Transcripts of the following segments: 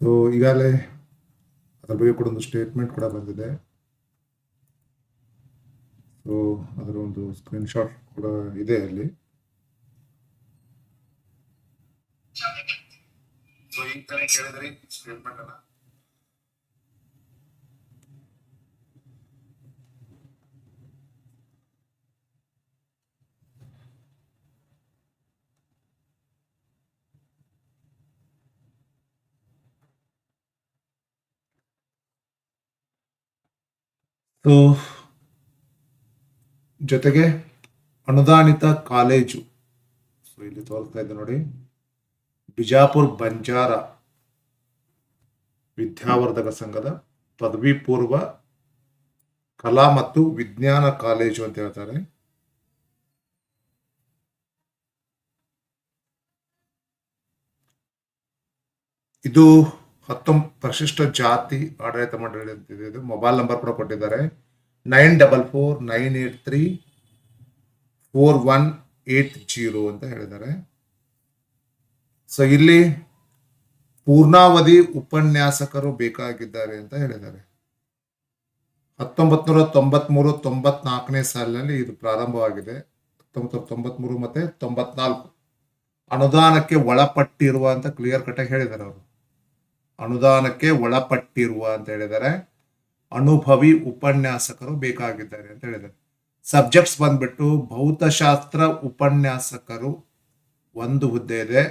So ಈಗಾಗಲೇ ಅದ್ರ ಬಗ್ಗೆ ಕೂಡ ಒಂದು ಸ್ಟೇಟ್ಮೆಂಟ್ ಕೂಡ ಬಂದಿದೆ. ಸೊ ಅದರ ಒಂದು ಸ್ಕ್ರೀನ್ಶಾಟ್ ಕೂಡ ಇದೆ ಅಲ್ಲಿ. ಸೊ ಈಗ ತಾನೇ ಕೇಳಿದ್ರಿ ಸ್ಟೇಟ್ಮೆಂಟ್ ಅನ್ನ? ಸೊ ಜೊತೆಗೆ ಅನುದಾನಿತ ಕಾಲೇಜು. ಸೊ ಇಲ್ಲಿ ತೋರಿಸ್ತಾ ಇದೆ ನೋಡಿ. ಬಿಜಾಪುರ್ ಬಂಜಾರ ವಿದ್ಯಾವರ್ಧಕ ಸಂಘದ ಪದವಿ ಪೂರ್ವ ಕಲಾ ಮತ್ತು ವಿಜ್ಞಾನ ಕಾಲೇಜು ಅಂತ ಹೇಳ್ತಾರೆ. ಇದು ಹತ್ತೊಂಬ ಪರಿಶಿಷ್ಟ ಜಾತಿ ಆಡಳಿತ ಮಂಡಳಿ ಅಂತಿದೆ ಇದು ಮೊಬೈಲ್ ನಂಬರ್ ಕೂಡ ಕೊಟ್ಟಿದ್ದಾರೆ. Nine double four, nine eight three, four one eight zero ಅಂತ ಹೇಳಿದ್ದಾರೆ. ಸೊ ಇಲ್ಲಿ ಪೂರ್ಣಾವಧಿ ಉಪನ್ಯಾಸಕರು ಬೇಕಾಗಿದ್ದಾರೆ ಅಂತ ಹೇಳಿದ್ದಾರೆ. ಹತ್ತೊಂಬತ್ ನೂರ ತೊಂಬತ್ಮೂರು, ತೊಂಬತ್ನಾಲ್ಕನೇ ಸಾಲಿನಲ್ಲಿ ಇದು ಪ್ರಾರಂಭವಾಗಿದೆ. ಹತ್ತೊಂಬತ್ತು ತೊಂಬತ್ಮೂರು ಮತ್ತೆ ತೊಂಬತ್ನಾಲ್ಕು. ಅನುದಾನಕ್ಕೆ ಒಳಪಟ್ಟಿರುವ ಅಂತ ಕ್ಲಿಯರ್ ಕಟ್ ಹೇಳಿದ್ದಾರೆ ಅವರು. ಅನುದಾನಕ್ಕೆ ಒಳಪಟ್ಟಿರುವ ಅಂತ ಹೇಳಿದ್ದಾರೆ. ಅನುಭವಿ ಉಪನ್ಯಾಸಕರು ಬೇಕಾಗಿದ್ದಾರೆ ಅಂತ ಹೇಳಿದ್ದಾರೆ. ಸಬ್ಜೆಕ್ಟ್ಸ್ ಬಂದ್ಬಿಟ್ಟು ಭೌತಶಾಸ್ತ್ರ ಉಪನ್ಯಾಸಕರು ಒಂದು ಹುದ್ದೆ ಇದೆ.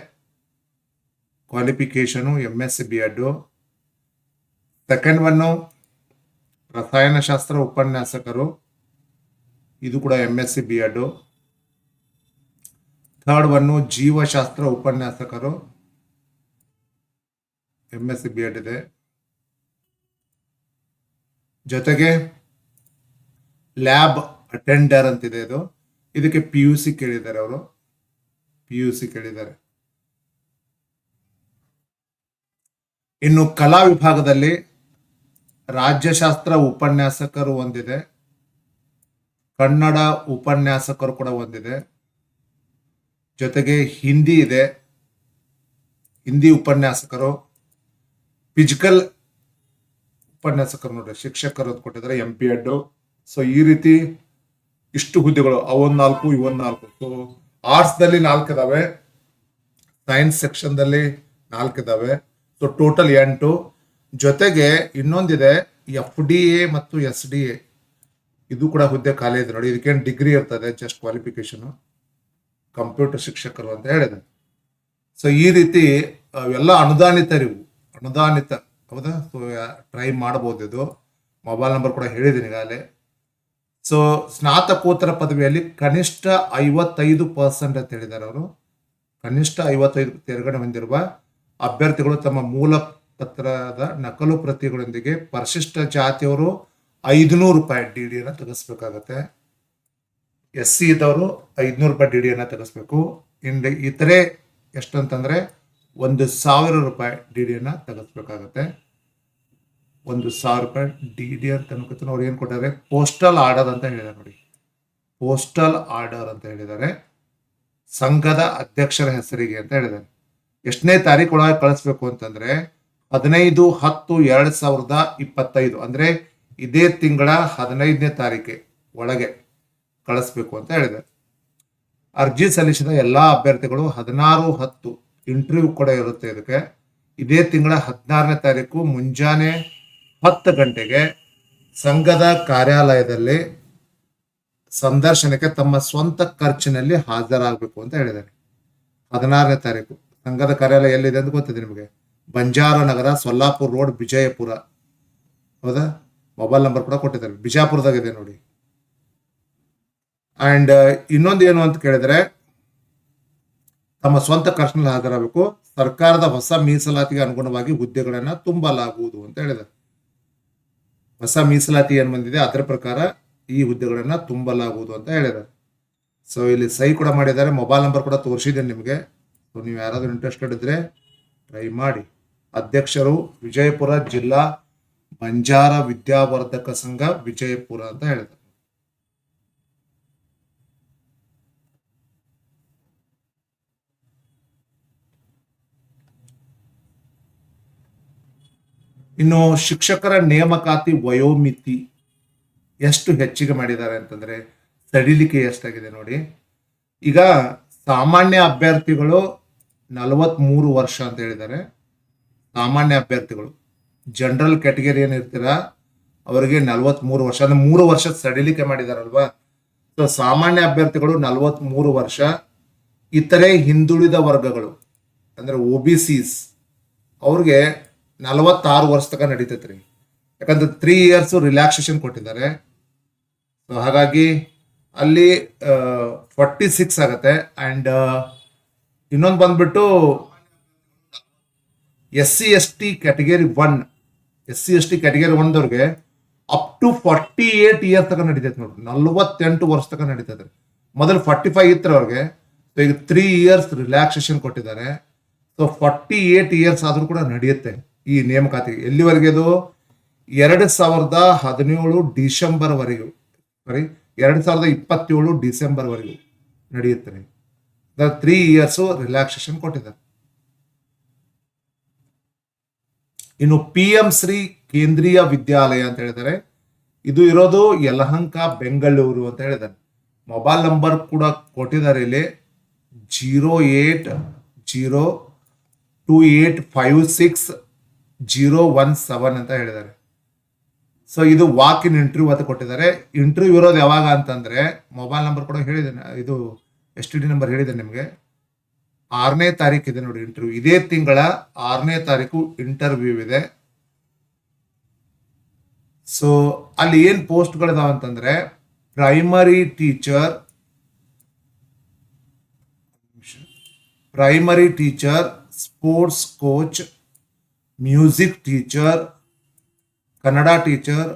Qualification M S C B Ed second one ರಸಾಯನಶಾಸ್ತ್ರ ಉಪನ್ಯಾಸಕರು, ಇದು ಕೂಡ M S C B Ed third one ಜೀವಶಾಸ್ತ್ರ ಉಪನ್ಯಾಸಕರು M S C B Ed ಇದೆ. ಜೊತೆಗೆ ಲ್ಯಾಬ್ ಅಟೆಂಡರ್ ಅಂತಿದೆ ಇದು. ಇದಕ್ಕೆ ಪಿ ಯು ಸಿ ಕೇಳಿದ್ದಾರೆ ಅವರು. ಪಿ ಯು ಸಿ ಕೇಳಿದ್ದಾರೆ. ಇನ್ನು ಕಲಾ ವಿಭಾಗದಲ್ಲಿ ರಾಜ್ಯಶಾಸ್ತ್ರ ಉಪನ್ಯಾಸಕರು ಒಂದಿದೆ. ಕನ್ನಡ ಉಪನ್ಯಾಸಕರು ಕೂಡ ಒಂದಿದೆ. ಜೊತೆಗೆ ಹಿಂದಿ ಇದೆ. ಹಿಂದಿ ಉಪನ್ಯಾಸಕರು. ಫಿಸಿಕಲ್ ಉಪನ್ಯಾಸಕರು ನೋಡ್ರಿ ಶಿಕ್ಷಕರು ಕೊಟ್ಟಿದ್ದಾರೆ ಎಂ ಪಿ ಎಡ್ ಸೊ ಈ ರೀತಿ ಇಷ್ಟು ಹುದ್ದೆಗಳು ಅವನ್ ನಾಲ್ಕು ಇವನ್ ನಾಲ್ಕು ಸೊ ಆರ್ಟ್ಸ್ ದಲ್ಲಿ ನಾಲ್ಕು ಇದಾವೆ ಸೈನ್ಸ್ ಸೆಕ್ಷನ್ ದಲ್ಲಿ ನಾಲ್ಕು ಇದಾವೆ ಸೊ ಟೋಟಲ್ ಎಂಟು. ಜೊತೆಗೆ ಇನ್ನೊಂದಿದೆ ಎಫ್ ಡಿ ಎ ಮತ್ತು ಎಸ್ ಡಿ ಎ ಇದು ಕೂಡ ಹುದ್ದೆ ಖಾಲಿ ಇದೆ ನೋಡಿ, ಇದಕ್ಕೇನು ಡಿಗ್ರಿ ಇರ್ತದೆ ಜಸ್ಟ್ ಕ್ವಾಲಿಫಿಕೇಶನ್ ಕಂಪ್ಯೂಟರ್ ಶಿಕ್ಷಕರು ಅಂತ ಹೇಳಿದೆ ಸೊ ಈ ರೀತಿ, ಅವೆಲ್ಲ ಅನುದಾನಿತರಿವು. ಅನುದಾನಿತ, ಹೌದಾ? ಸೊ ಟ್ರೈ ಮಾಡಬಹುದು ಇದು. ಮೊಬೈಲ್ ನಂಬರ್ ಕೂಡ ಹೇಳಿದ್ದೀನಿ ಈಗಾಗಲೇ. ಸೊ ಸ್ನಾತಕೋತ್ತರ ಪದವಿಯಲ್ಲಿ ಕನಿಷ್ಠ ಐವತ್ತೈದು ಪರ್ಸೆಂಟ್ ಅಂತ ಹೇಳಿದ್ದಾರೆ ಅವರು. ಕನಿಷ್ಠ ಐವತ್ತೈದು ತೆರಗಡೆ ಹೊಂದಿರುವ ಅಭ್ಯರ್ಥಿಗಳು ತಮ್ಮ ಮೂಲ ಪತ್ರದ ನಕಲು ಪ್ರತಿಗಳೊಂದಿಗೆ ಪರಿಶಿಷ್ಟ ಜಾತಿಯವರು ಐದುನೂರು ರೂಪಾಯಿ ಡಿ ಡಿಯನ್ನು ತೆಗೆಸ್ಬೇಕಾಗತ್ತೆ. ಎಸ್ ಸಿ ಇದ್ದವರು ಐದುನೂರು ರೂಪಾಯಿ ಡಿ ಡಿಯನ್ನು ತೆಗೆಸ್ಬೇಕು. ಇನ್ನು ಇತರೆ ಎಷ್ಟಂತಂದ್ರೆ ಒಂದು ಸಾವಿರ ರೂಪಾಯಿ ಡಿ ಡಿಯನ್ನು ತಗಸ್ಬೇಕಾಗತ್ತೆ. ಒಂದು ಸಾವಿರ ರೂಪಾಯಿ ಡಿ ಡಿ ಅಂತ ತನಕ ಅವ್ರು ಏನು ಕೊಟ್ಟಾರೆ ಪೋಸ್ಟಲ್ ಆರ್ಡರ್ ಅಂತ ಹೇಳಿದ್ದಾರೆ ನೋಡಿ. ಪೋಸ್ಟಲ್ ಆರ್ಡರ್ ಅಂತ ಹೇಳಿದ್ದಾರೆ. ಸಂಘದ ಅಧ್ಯಕ್ಷರ ಹೆಸರಿಗೆ ಅಂತ ಹೇಳಿದ್ದಾರೆ. ಎಷ್ಟನೇ ತಾರೀಕು ಒಳಗೆ ಕಳಿಸ್ಬೇಕು ಅಂತಂದ್ರೆ ಹದಿನೈದು ಹತ್ತು ಎರಡ್ ಸಾವಿರದ ಇಪ್ಪತ್ತೈದು, ಅಂದ್ರೆ ಇದೇ ತಿಂಗಳ ಹದಿನೈದನೇ ತಾರೀಕೆ ಒಳಗೆ ಕಳಿಸ್ಬೇಕು ಅಂತ ಹೇಳಿದ್ದಾರೆ. ಅರ್ಜಿ ಸಲ್ಲಿಸಿದ ಎಲ್ಲಾ ಅಭ್ಯರ್ಥಿಗಳು ಹದಿನಾರು ಹತ್ತು ಇಂಟರ್ವ್ಯೂ ಕೂಡ ಇರುತ್ತೆ ಇದಕ್ಕೆ. ಇದೇ ತಿಂಗಳ ಹದಿನಾರನೇ ತಾರೀಕು ಮುಂಜಾನೆ ಹತ್ತು ಗಂಟೆಗೆ ಸಂಘದ ಕಾರ್ಯಾಲಯದಲ್ಲಿ ಸಂದರ್ಶನಕ್ಕೆ ತಮ್ಮ ಸ್ವಂತ ಖರ್ಚಿನಲ್ಲಿ ಹಾಜರಾಗಬೇಕು ಅಂತ ಹೇಳಿದ್ದಾರೆ. ಹದಿನಾರನೇ ತಾರೀಕು ಸಂಘದ ಕಾರ್ಯಾಲಯ ಎಲ್ಲಿದೆ ಅಂತ ಗೊತ್ತಿದೆ ನಿಮಗೆ? ಬಂಜಾರ ನಗರ ಸೊಲ್ಲಾಪುರ ರೋಡ್ ವಿಜಯಪುರ. ಹೌದಾ? ಮೊಬೈಲ್ ನಂಬರ್ ಕೂಡ ಕೊಟ್ಟಿದ್ದಾರೆ. ಬಿಜಾಪುರದಾಗಿದೆ ನೋಡಿ. ಅಂಡ್ ಇನ್ನೊಂದು ಏನು ಅಂತ ಕೇಳಿದ್ರೆ ತಮ್ಮ ಸ್ವಂತ ಖರ್ಚಿನಲ್ಲಿ ಹಾಜರಾಗಬೇಕು. ಸರ್ಕಾರದ ಹೊಸ ಮೀಸಲಾತಿಗೆ ಅನುಗುಣವಾಗಿ ಹುದ್ದೆಗಳನ್ನ ತುಂಬಲಾಗುವುದು ಅಂತ ಹೇಳಿದ್ದಾರೆ. ಹೊಸ ಮೀಸಲಾತಿ ಏನು ಬಂದಿದೆ ಅದರ ಪ್ರಕಾರ ಈ ಹುದ್ದೆಗಳನ್ನ ತುಂಬಲಾಗುವುದು ಅಂತ ಹೇಳಿದ್ದಾರೆ. ಸೊ ಇಲ್ಲಿ ಸಹಿ ಕೂಡ ಮಾಡಿದ್ದಾರೆ. ಮೊಬೈಲ್ ನಂಬರ್ ಕೂಡ ತೋರಿಸಿದ್ದೇನೆ ನಿಮಗೆ. ಸೊ ನೀವು ಯಾರಾದರೂ ಇಂಟ್ರೆಸ್ಟೆಡ್ ಇದ್ದರೆ ಟ್ರೈ ಮಾಡಿ. ಅಧ್ಯಕ್ಷರು ವಿಜಯಪುರ ಜಿಲ್ಲಾ ಬಂಜಾರ ವಿದ್ಯಾವರ್ಧಕ ಸಂಘ ವಿಜಯಪುರ ಅಂತ ಹೇಳಿದ್ದಾರೆ. ಇನ್ನು ಶಿಕ್ಷಕರ ನೇಮಕಾತಿ ವಯೋಮಿತಿ ಎಷ್ಟು ಹೆಚ್ಚಿಗೆ ಮಾಡಿದ್ದಾರೆ ಅಂತಂದ್ರೆ ಸಡಿಲಿಕೆ ಎಷ್ಟಾಗಿದೆ ನೋಡಿ. ಈಗ ಸಾಮಾನ್ಯ ಅಭ್ಯರ್ಥಿಗಳು ನಲವತ್ತ್ಮೂರು ವರ್ಷ ಅಂತ ಹೇಳಿದ್ದಾರೆ. ಸಾಮಾನ್ಯ ಅಭ್ಯರ್ಥಿಗಳು, ಜನರಲ್ ಕ್ಯಾಟಗರಿ ಏನಿರ್ತೀರ ಅವರಿಗೆ ನಲವತ್ತ್ಮೂರು ವರ್ಷ, ಅಂದ್ರೆ ಮೂರು ವರ್ಷ ಸಡಿಲಿಕೆ ಮಾಡಿದಾರಲ್ವಾ? ಸೊ ಸಾಮಾನ್ಯ ಅಭ್ಯರ್ಥಿಗಳು ನಲವತ್ಮೂರು ವರ್ಷ, ಇತರೆ ಹಿಂದುಳಿದ ವರ್ಗಗಳು, ಅಂದ್ರೆ ಒ ಬಿ ಸಿಸ್ ಅವ್ರಿಗೆ ನಲವತ್ತಾರು ವರ್ಷ ತನಕ ರೀ ಯಾಕಂದ್ರೆ ತ್ರೀ ಇಯರ್ಸ್ ರಿಲ್ಯಾಕ್ಸೇಷನ್ ಕೊಟ್ಟಿದ್ದಾರೆ. ಸೊ ಹಾಗಾಗಿ ಅಲ್ಲಿ ಫಾರ್ಟಿ ಸಿಕ್ಸ್ ಆಗತ್ತೆ. ಅಂಡ್ ಇನ್ನೊಂದು ಬಂದ್ಬಿಟ್ಟು S C S T category one S C S T category ಒನ್ದವ್ರಿಗೆ up to forty eight year ತನಕ ನಡೀತೈತೆ ನೋಡ್ರಿ. ನಲ್ವತ್ತೆಂಟು ವರ್ಷ ತನಕ ನಡೀತೈತೆ. ಮೊದಲು ಫಾರ್ಟಿ ಫೈವ್ ಇತ್ತು ಅವ್ರಿಗೆ. ಸೊ ಈಗ ತ್ರೀ ಇಯರ್ಸ್ ರಿಲ್ಯಾಕ್ಸೇಷನ್ ಕೊಟ್ಟಿದ್ದಾರೆ. ಸೊ ಫಾರ್ಟಿ ಏಟ್ ಇಯರ್ಸ್ ಆದರೂ ಕೂಡ ನಡೆಯುತ್ತೆ. ಈ ನೇಮಕಾತಿ ಎಲ್ಲಿವರೆಗೆ ಅದು ಎರಡು ಸಾವಿರದ ಹದಿನೇಳು ಡಿಸೆಂಬರ್ ವರೆಗೂ ಸಾರಿ ಎರಡು ಸಾವಿರದ ಇಪ್ಪತ್ತೇಳು ಡಿಸೆಂಬರ್ ವರೆಗೂ ನಡೆಯುತ್ತೆ ರೀ. ತ್ರೀ ಇಯರ್ಸ್ ರಿಲ್ಯಾಕ್ಸೇಷನ್ ಕೊಟ್ಟಿದ್ದಾರೆ. ಇನ್ನು ಪಿ ಎಂ ಶ್ರೀ ಕೇಂದ್ರೀಯ ವಿದ್ಯಾಲಯ ಅಂತ ಹೇಳಿದ್ದಾರೆ. ಇದು ಇರೋದು ಯಲಹಂಕ, ಬೆಂಗಳೂರು ಅಂತ ಹೇಳಿದ್ದಾರೆ. ಮೊಬೈಲ್ ನಂಬರ್ ಕೂಡ ಕೊಟ್ಟಿದ್ದಾರೆ ಇಲ್ಲಿ. Zero eight zero two eight five six zero one seven ಅಂತ ಹೇಳಿದ್ದಾರೆ. ಸೊ ಇದು ವಾಕ್ ಇನ್ ಇಂಟರ್ವ್ಯೂ ಅಂತ ಕೊಟ್ಟಿದ್ದಾರೆ. ಇಂಟರ್ವ್ಯೂ ಇರೋದು ಯಾವಾಗ ಅಂತಂದ್ರೆ ಮೊಬೈಲ್ ನಂಬರ್ ಕೂಡ ಹೇಳಿದೆ ಇದು ಎಸ್ ಟಿ ಡಿ ನಂಬರ್ ಹೇಳಿದೆ ನಿಮಗೆ. ಆರನೇ ತಾರೀಕು ಇದೆ ನೋಡಿ ಇಂಟರ್ವ್ಯೂ ಇದೇ ತಿಂಗಳ ಆರನೇ ತಾರೀಕು ಇಂಟರ್ವ್ಯೂ ಇದೆ. ಸೊ ಅಲ್ಲಿ ಏನ್ ಪೋಸ್ಟ್ಗಳಿದಾವೆ ಅಂತಂದ್ರೆ primary teacher primary teacher sports coach music teacher, Kannada teacher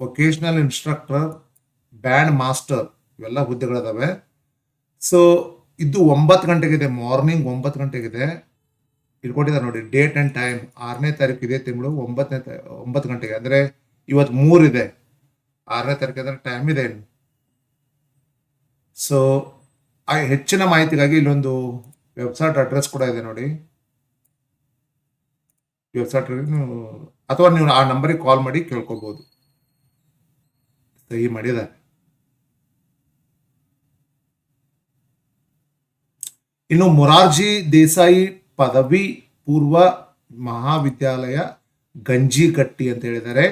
vocational instructor, band master ಇವೆಲ್ಲ ಹುದ್ದೆಗಳಿದಾವೆ. ಸೊ ಇದು ಒಂಬತ್ತು ಗಂಟೆಗಿದೆ, ಮಾರ್ನಿಂಗ್ ಒಂಬತ್ತು ಗಂಟೆಗಿದೆ. ಇಲ್ಲಿ ಕೊಟ್ಟಿದ್ದಾರೆ ನೋಡಿ, ಡೇಟ್ ಆ್ಯಂಡ್ ಟೈಮ್, ಆರನೇ ತಾರೀಕು ಇದೆ ತಿಂಗಳು, ಒಂಬತ್ತನೇ ಒಂಬತ್ತು ಗಂಟೆಗೆ. ಅಂದರೆ ಇವತ್ತು ಮೂರಿದೆ ಆರನೇ ತಾರೀಕು ಅಂದರೆ ಟೈಮ್ ಇದೆ. ಸೊ ಹೆಚ್ಚಿನ ಮಾಹಿತಿಗಾಗಿ ಇಲ್ಲೊಂದು ವೆಬ್ಸೈಟ್ ಅಡ್ರೆಸ್ ಕೂಡ ಇದೆ ನೋಡಿ. ವೆಬ್ಸೈಟ್ ನೀವು ಅಥವಾ ನೀವು ಆ ನಂಬರಿಗೆ ಕಾಲ್ ಮಾಡಿ ಕೇಳ್ಕೊಬೋದು. ಸಹಿ ಮಾಡಿದ. ಇನ್ನು ಮೊರಾರ್ಜಿ ದೇಸಾಯಿ ಪದವಿ ಪೂರ್ವ ಮಹಾವಿದ್ಯಾಲಯ ಗಂಜಿಗಟ್ಟಿ ಅಂತ ಹೇಳಿದ್ದಾರೆ.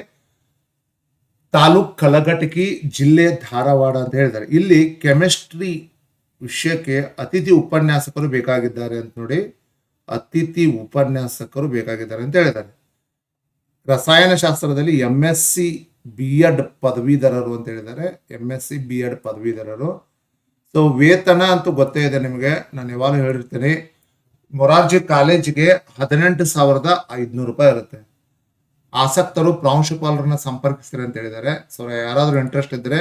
ತಾಲೂಕ್ ಕಲಘಟಕಿ ಜಿಲ್ಲೆ ಧಾರವಾಡ ಅಂತ ಹೇಳಿದ್ದಾರೆ. ಇಲ್ಲಿ ಕೆಮಿಸ್ಟ್ರಿ ವಿಷಯಕ್ಕೆ ಅತಿಥಿ ಉಪನ್ಯಾಸಕರು ಬೇಕಾಗಿದ್ದಾರೆ ಅಂತ ನೋಡಿ. ಅತಿಥಿ ಉಪನ್ಯಾಸಕರು ಬೇಕಾಗಿದ್ದಾರೆ ಅಂತ ಹೇಳಿದ್ದಾರೆ. ರಸಾಯನಶಾಸ್ತ್ರದಲ್ಲಿ M S C B Ed ಪದವೀಧರರು ಅಂತ ಹೇಳಿದ್ದಾರೆ. M S C B Ed ಪದವೀಧರರು. ಸೊ ವೇತನ ಅಂತೂ ಗೊತ್ತೇ ಇದೆ ನಿಮಗೆ. ನಾನು ಯಾವಾಗಲೂ ಹೇಳಿರ್ತೀನಿ. ಮೊರಾರ್ಜಿ ಕಾಲೇಜಿಗೆ ಹದಿನೆಂಟು ಸಾವಿರದ ಐದುನೂರು ರೂಪಾಯಿ ಇರುತ್ತೆ. ಆಸಕ್ತರು ಪ್ರಾಂಶುಪಾಲರನ್ನ ಸಂಪರ್ಕಿಸ್ತಾರೆ ಅಂತ ಹೇಳಿದ್ದಾರೆ. ಸೊ ಯಾರಾದರೂ ಇಂಟ್ರೆಸ್ಟ್ ಇದ್ದರೆ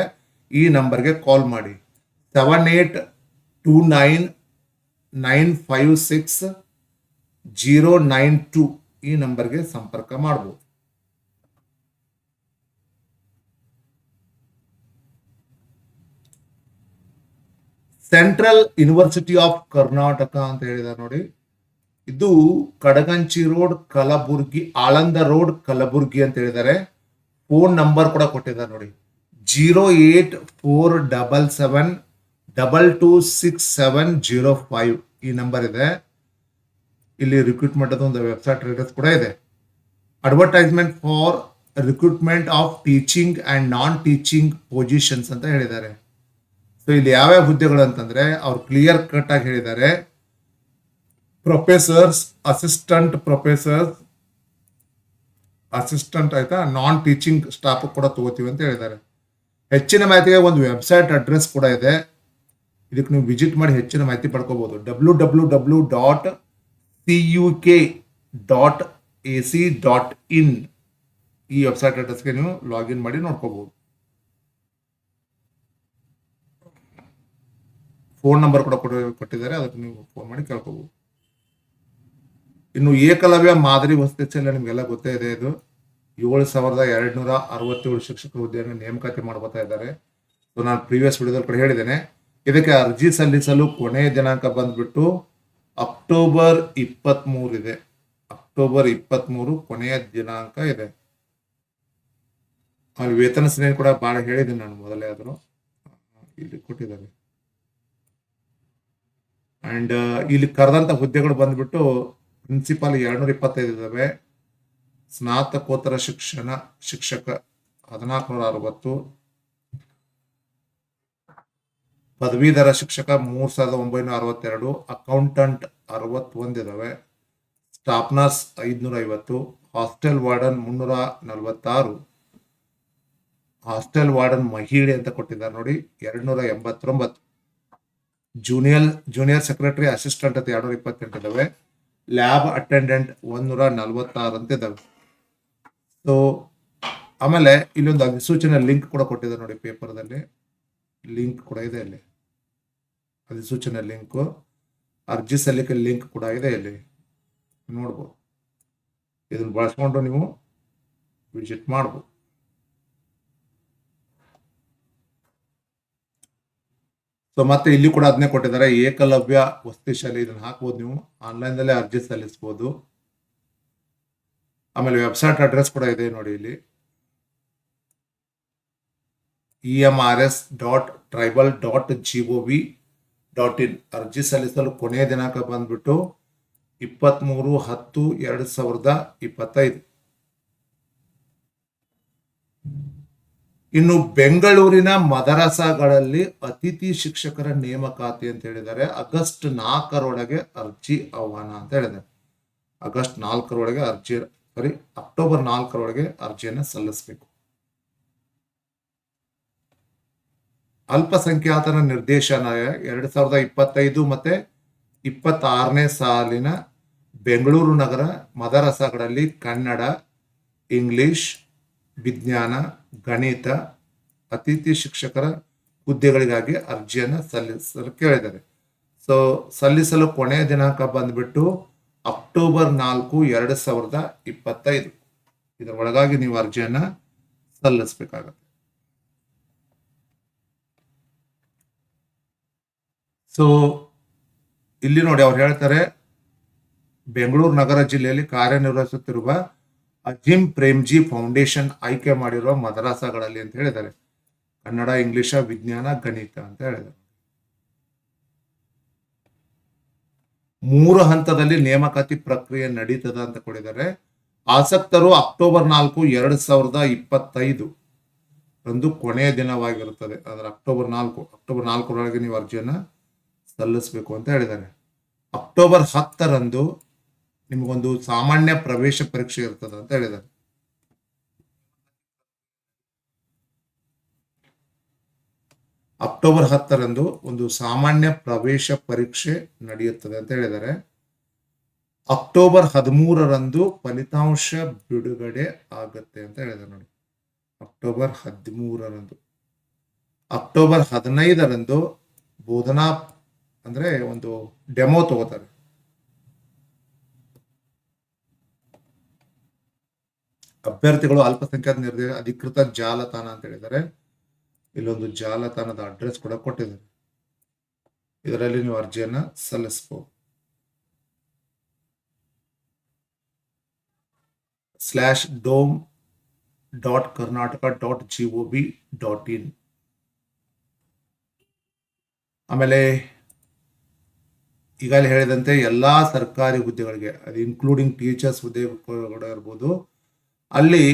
ಈ ನಂಬರ್ಗೆ ಕಾಲ್ ಮಾಡಿ. Seven eight two nine nine five six zero nine two ಈ ನಂಬರ್ಗೆ ಸಂಪರ್ಕ ಮಾಡ್ಬೋದು. ಸೆಂಟ್ರಲ್ ಯೂನಿವರ್ಸಿಟಿ ಆಫ್ ಕರ್ನಾಟಕ ಅಂತ ಹೇಳಿದಾರೆ ನೋಡಿ. ಇದು ಕಡಗಂಚಿ ರೋಡ್, ಕಲಬುರ್ಗಿ, ಆಳಂದ ರೋಡ್, ಕಲಬುರ್ಗಿ ಅಂತ ಹೇಳಿದ್ದಾರೆ ಫೋನ್ ನಂಬರ್ ಕೂಡ ಕೊಟ್ಟಿದ್ದಾರೆ ನೋಡಿ. Zero eight four double seven double two six seven zero five ಈ ನಂಬರ್ ಇದೆ. ಇಲ್ಲಿ ರಿಕ್ರೂಟ್ಮೆಂಟ್ ಒಂದು ವೆಬ್ಸೈಟ್ ಅಡ್ರೆಸ್ ಕೂಡ ಇದೆ. Advertisement for recruitment of teaching and non teaching positions ಅಂತ ಹೇಳಿದ್ದಾರೆ. ಸೊ ಇಲ್ಲಿ ಯಾವ್ಯಾವ ಹುದ್ದೆಗಳು ಅಂತಂದ್ರೆ ಅವ್ರು ಕ್ಲಿಯರ್ ಕಟ್ ಆಗಿ ಹೇಳಿದ್ದಾರೆ. ಪ್ರೊಫೆಸರ್ಸ್ ಅಸಿಸ್ಟೆಂಟ್ ಪ್ರೊಫೆಸರ್ಸ್ ಅಸಿಸ್ಟೆಂಟ್ ಆಯ್ತಾ ನಾನ್ ಟೀಚಿಂಗ್ ಸ್ಟಾಫ್ ಕೂಡ ತಗೋತೀವಿ ಅಂತ ಹೇಳಿದ್ದಾರೆ. ಹೆಚ್ಚಿನ ಮಾಹಿತಿಗೆ ಒಂದು ವೆಬ್ಸೈಟ್ ಅಡ್ರೆಸ್ ಕೂಡ ಇದೆ. ಇದಕ್ಕೆ ನೀವು ವಿಸಿಟ್ ಮಾಡಿ ಹೆಚ್ಚಿನ ಮಾಹಿತಿ ಪಡ್ಕೋಬಹುದು W W W dot C U K dot A C dot in ಈ ವೆಬ್ಸೈಟ್ ಅಡ್ರೆಸ್ಗೆ ನೀವು ಲಾಗಿನ್ ಮಾಡಿ ನೋಡ್ಕೋಬಹುದು ಫೋನ್ ನಂಬರ್ ಕೂಡ ಕೊಟ್ಟು- ಕೊಟ್ಟಿದ್ದಾರೆ, ಅದಕ್ಕೆ ನೀವು ಫೋನ್ ಮಾಡಿ ಕೇಳ್ಕೋಬಹುದು ಇನ್ನು ಏಕಲವ್ಯ ಮಾದರಿ ವಸತಿ ಶಾಲೆ ನಿಮಗೆಲ್ಲ ಗೊತ್ತೇ ಇದೆ ಇದು. ಏಳು ಸಾವಿರದ ಎರಡು ನೂರ ಅರವತ್ತೇಳು ಶಿಕ್ಷಕ ಹುದ್ದೆಯನ್ನು ನೇಮಕಾತಿ ಮಾಡ್ಕೋತಾ ಇದ್ದಾರೆ. ಸೊ ನಾನು ಪ್ರೀವಿಯಸ್ ವಿಡಿಯೋದಲ್ಲಿ ಕೂಡ ಹೇಳಿದ್ದೇನೆ. ಇದಕ್ಕೆ ಅರ್ಜಿ ಸಲ್ಲಿಸಲು ಕೊನೆಯ ದಿನಾಂಕ ಬಂದ್ಬಿಟ್ಟು ಅಕ್ಟೋಬರ್ ಇಪ್ಪತ್ತ್ ಇದೆ. ಅಕ್ಟೋಬರ್ ಇಪ್ಪತ್ತ್ಮೂರು ಕೊನೆಯ ದಿನಾಂಕ ಇದೆ. ಅಲ್ಲಿ ವೇತನ ಸ್ನೇಹಿ ಕೂಡ ಭಾಳ ಹೇಳಿದ್ದೀನಿ ನಾನು ಮೊದಲೇ ಆದರೂ. ಇಲ್ಲಿ ಕೊಟ್ಟಿದ್ದಾರೆ. ಅಂಡ್ ಇಲ್ಲಿ ಕರೆದಂಥ ಹುದ್ದೆಗಳು ಬಂದ್ಬಿಟ್ಟು ಪ್ರಿನ್ಸಿಪಾಲ್ ಎರಡ್ನೂರ ಇಪ್ಪತ್ತೈದು ಇದ್ದಾವೆ ಸ್ನಾತಕೋತ್ತರ ಶಿಕ್ಷಣ ಶಿಕ್ಷಕ ಹದಿನಾಲ್ಕುನೂರ ಅರವತ್ತು. ಪದವೀಧರ ಶಿಕ್ಷಕ ಮೂರ್ ಸಾವಿರದ ಒಂಬೈನೂರ ಅರವತ್ತೆರಡು ಅಕೌಂಟೆಂಟ್ ಅರವತ್ತೊಂದಿದ್ದಾವೆ ಸ್ಟಾಫ್ ನರ್ಸ್ ಐದ್ನೂರ ಐವತ್ತು ಹಾಸ್ಟೆಲ್ ವಾರ್ಡನ್ ಮುನ್ನೂರ ನಲವತ್ತಾರು. ಹಾಸ್ಟೆಲ್ ವಾರ್ಡನ್ ಮಹಿಳೆ ಅಂತ ಕೊಟ್ಟಿದ್ದಾರೆ ನೋಡಿ, ಎರಡ್ನೂರ ಎಂಬತ್ತೊಂಬತ್ತು. ಜೂನಿಯರ್ ಜೂನಿಯರ್ ಸೆಕ್ರೆಟರಿ ಅಸಿಸ್ಟೆಂಟ್ ಅಂತ ಎರಡ್ನೂರ ಇಪ್ಪತ್ತೆಂಟು ಇದಾವೆ. ಲ್ಯಾಬ್ ಅಟೆಂಡೆಂಟ್ ಒಂದೂರ ನಲವತ್ತಾರು ಅಂತ ಇದಾವೆ. ಸೊ ಆಮೇಲೆ ಇಲ್ಲೊಂದು ಅಧಿಸೂಚನೆ ಲಿಂಕ್ ಕೂಡ ಕೊಟ್ಟಿದ್ದಾರೆ ನೋಡಿ ಪೇಪರ್ದಲ್ಲಿ ಲಿಂಕ್ ಕೂಡ ಇದೆ ಇಲ್ಲಿ ಅಧಿಸೂಚನೆ ಲಿಂಕು, ಅರ್ಜಿ ಸಲ್ಲಿಕೆ ಲಿಂಕ್ ಕೂಡ ಇದೆ ಇಲ್ಲಿ. ನೋಡ್ಬೋದು. ಇದನ್ನ ಬಳಸ್ಕೊಂಡು ನೀವು ವಿಸಿಟ್ ಮಾಡ್ಬೋದು. ಸೊ ಮತ್ತೆ ಇಲ್ಲಿ ಕೂಡ ಅದನ್ನೇ ಕೊಟ್ಟಿದ್ದಾರೆ. ಏಕಲವ್ಯ ವಸತಿ ಶಾಲೆ ಇದನ್ನ ಹಾಕ್ಬೋದು ನೀವು. ಆನ್ಲೈನ್ದಲ್ಲೇ ಅರ್ಜಿ ಸಲ್ಲಿಸ್ಬೋದು. ಆಮೇಲೆ ವೆಬ್ಸೈಟ್ ಅಡ್ರೆಸ್ ಕೂಡ ಇದೆ ನೋಡಿ ಇಲ್ಲಿ. E M R S dot tribal dot G V dot in ಅರ್ಜಿ ಸಲ್ಲಿಸಲು ಕೊನೆಯ ದಿನಾಂಕ ಬಂದ್ಬಿಟ್ಟು ಇಪ್ಪತ್ತ್ಮೂರು ಹತ್ತು ಎರಡು ಸಾವಿರದ ಇಪ್ಪತ್ತೈದು. ಇನ್ನು ಬೆಂಗಳೂರಿನ ಮದರಸಾಗಳಲ್ಲಿ ಅತಿಥಿ ಶಿಕ್ಷಕರ ನೇಮಕಾತಿ ಅಂತ ಹೇಳಿದ್ದಾರೆ. ಆಗಸ್ಟ್ ನಾಲ್ಕರೊಳಗೆ ಅರ್ಜಿ ಆಹ್ವಾನ ಅಂತ ಹೇಳಿದ್ದಾರೆ. ಆಗಸ್ಟ್ ನಾಲ್ಕರೊಳಗೆ ಅರ್ಜಿ ಸಾರಿ ಅಕ್ಟೋಬರ್ ನಾಲ್ಕರೊಳಗೆ ಅರ್ಜಿಯನ್ನು ಸಲ್ಲಿಸಬೇಕು. ಅಲ್ಪಸಂಖ್ಯಾತರ ನಿರ್ದೇಶನ ಎರಡ್ ಸಾವಿರದ ಇಪ್ಪತ್ತೈದು ಮತ್ತೆ ಇಪ್ಪತ್ತಾರನೇ ಸಾಲಿನ ಬೆಂಗಳೂರು ನಗರ ಮದರಸಗಳಲ್ಲಿ ಕನ್ನಡ, ಇಂಗ್ಲಿಷ್, ವಿಜ್ಞಾನ, ಗಣಿತ, ಅತಿಥಿ ಶಿಕ್ಷಕರ ಹುದ್ದೆಗಳಿಗಾಗಿ ಅರ್ಜಿಯನ್ನು ಸಲ್ಲಿಸಲು ಕೇಳಿದ್ದಾರೆ. ಸೊ ಸಲ್ಲಿಸಲು ಕೊನೆಯ ದಿನಾಂಕ ಬಂದ್ಬಿಟ್ಟು ಅಕ್ಟೋಬರ್ ನಾಲ್ಕು ಎರಡು ಸಾವಿರದ ಇಪ್ಪತ್ತೈದು. ಇದರ ಒಳಗಾಗಿ ನೀವು ಅರ್ಜಿಯನ್ನು ಸಲ್ಲಿಸಬೇಕಾಗತ್ತೆ. ಸೊ ಇಲ್ಲಿ ನೋಡಿ ಅವ್ರು ಹೇಳ್ತಾರೆ, ಬೆಂಗಳೂರು ನಗರ ಜಿಲ್ಲೆಯಲ್ಲಿ ಕಾರ್ಯನಿರ್ವಹಿಸುತ್ತಿರುವ ಅಜಿಮ್ ಪ್ರೇಮ್ಜಿ ಫೌಂಡೇಶನ್ ಆಯ್ಕೆ ಮಾಡಿರುವ ಮದ್ರಾಸಗಳಲ್ಲಿ ಅಂತ ಹೇಳಿದ್ದಾರೆ. ಕನ್ನಡ ಇಂಗ್ಲಿಷ ವಿಜ್ಞಾನ, ಗಣಿತ ಅಂತ ಹೇಳಿದ್ದಾರೆ. ಮೂರು ಹಂತದಲ್ಲಿ ನೇಮಕಾತಿ ಪ್ರಕ್ರಿಯೆ ನಡೀತದ ಅಂತ ಕೊಡಿದ್ದಾರೆ ಆಸಕ್ತರು ಅಕ್ಟೋಬರ್ ನಾಲ್ಕು, ಎರಡ್ ಸಾವಿರದ ಇಪ್ಪತ್ತೈದು ರಂದು ಕೊನೆಯ ದಿನವಾಗಿರುತ್ತದೆ. ಅಂದ್ರೆ ಅಕ್ಟೋಬರ್ ನಾಲ್ಕು, ಅಕ್ಟೋಬರ್ ನಾಲ್ಕರೊಳಗೆ ನೀವು ಅರ್ಜಿಯನ್ನ ಸಲ್ಲಿಸಬೇಕು ಅಂತ ಹೇಳಿದ್ದಾರೆ. ಅಕ್ಟೋಬರ್ ಹತ್ತರಂದು ನಿಮಗೊಂದು ಸಾಮಾನ್ಯ ಪ್ರವೇಶ ಪರೀಕ್ಷೆ ಇರ್ತದೆ ಅಂತ ಹೇಳಿದ್ದಾರೆ. ಅಕ್ಟೋಬರ್ ಹತ್ತರಂದು ಒಂದು ಸಾಮಾನ್ಯ ಪ್ರವೇಶ ಪರೀಕ್ಷೆ ನಡೆಯುತ್ತದೆ ಅಂತ ಹೇಳಿದ್ದಾರೆ. ಅಕ್ಟೋಬರ್ ಹದಿಮೂರರಂದು ಫಲಿತಾಂಶ ಬಿಡುಗಡೆ ಆಗತ್ತೆ ಅಂತ ಹೇಳಿದ್ದಾರೆ ನೋಡಿ. ಅಕ್ಟೋಬರ್ ಹದಿಮೂರರಂದು. ಅಕ್ಟೋಬರ್ ಹದಿನೈದರಂದು ಬೋಧನಾ ಅಂದ್ರೆ ಒಂದು ಡೆಮೋ ತಗೋತಾರೆ. ಅಭ್ಯರ್ಥಿಗಳು ಅಲ್ಪಸಂಖ್ಯಾತ ನಿರ್ದೇಶ ಅಧಿಕೃತ ಜಾಲತಾಣ ಅಂತ ಹೇಳಿದ್ದಾರೆ. ಇಲ್ಲೊಂದು ಜಾಲತಾಣದ ಅಡ್ರೆಸ್ ಕೂಡ ಕೊಟ್ಟಿದ್ದಾರೆ. ಇದರಲ್ಲಿ ನೀವು ಅರ್ಜಿಯನ್ನ ಸಲ್ಲಿಸಬಹುದು slash dome dot Karnataka dot G B dot in ಆಮೇಲೆ ಈಗಾಗಲೇ ಹೇಳಿದಂತೆ ಎಲ್ಲ ಸರ್ಕಾರಿ ಹುದ್ದೆಗಳಿಗೆ, ಅದು ಇನ್ಕ್ಲೂಡಿಂಗ್ ಟೀಚರ್ಸ್ ಹುದ್ದೆ ಕೂಡ ಇರ್ಬೋದು, ಅಲ್ಲಿ